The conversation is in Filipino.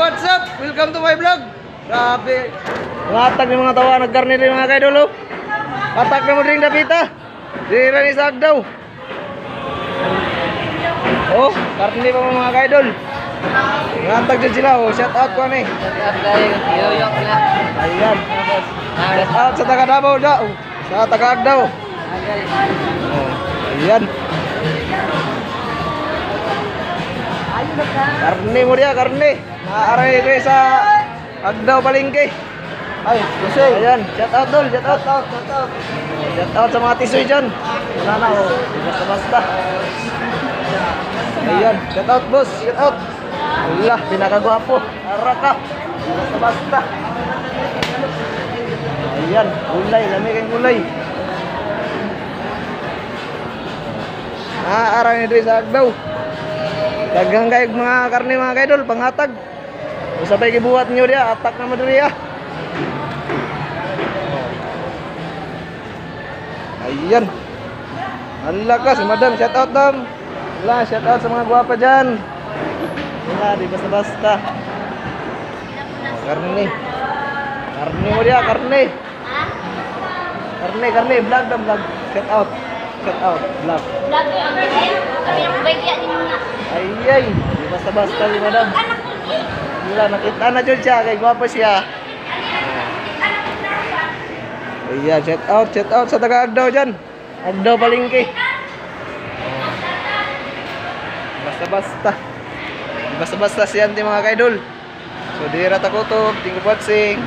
what's up? Welcome to my vlog. Grabe. Ngatag ng mga tawa, nagkarne rin mga kaidol. oh. Patak na mo rin dapita. Dira ni Sagdaw. Oh, karne pa mga kaidol. Ngatag din sila. Oh, shout out ko ni. Yoyok na. Ayan. Shout out sa taga Davao daw. Sa taga Agdaw. Oh, ayan. Karne mo dia, karne. Naaray ko sa Agdaw Palengke. Ay, kasi. Ayan, shout out dol, shout out. Shout out, shout out. Shout out sa mga tisoy dyan. Wala na, oh. Basta-basta. Ayan, shout out boss, shout out. Wala, pinakagwapo. Ara ka. Basta-basta. Ayan, gulay, lami kang gulay. Naaarang ni Dre sa Agdaw. Daghang kay mga karne mga kaidol, panghatag. Usapay gibuhat niyo dia, atak na madriya. Ayan. Hala ka, si Madam, shout out dam. Wala, shout out sa mga gwapa dyan. Wala, di basta-basta. Karne. Karne mo dia, karne. Karne, karne, vlog dam, vlog. Shout out. Shout out, vlog. Lagi ni Ay, ay, basta-basta si Madam. Wala, nakita na dyan siya, kay gwapo siya. Ayan, shout out, shout out sa taga Agdaw dyan. Agdaw palingki. Basta-basta. Basta-basta siyan di mga kaidol. So, di rata ko to, tingko patsing.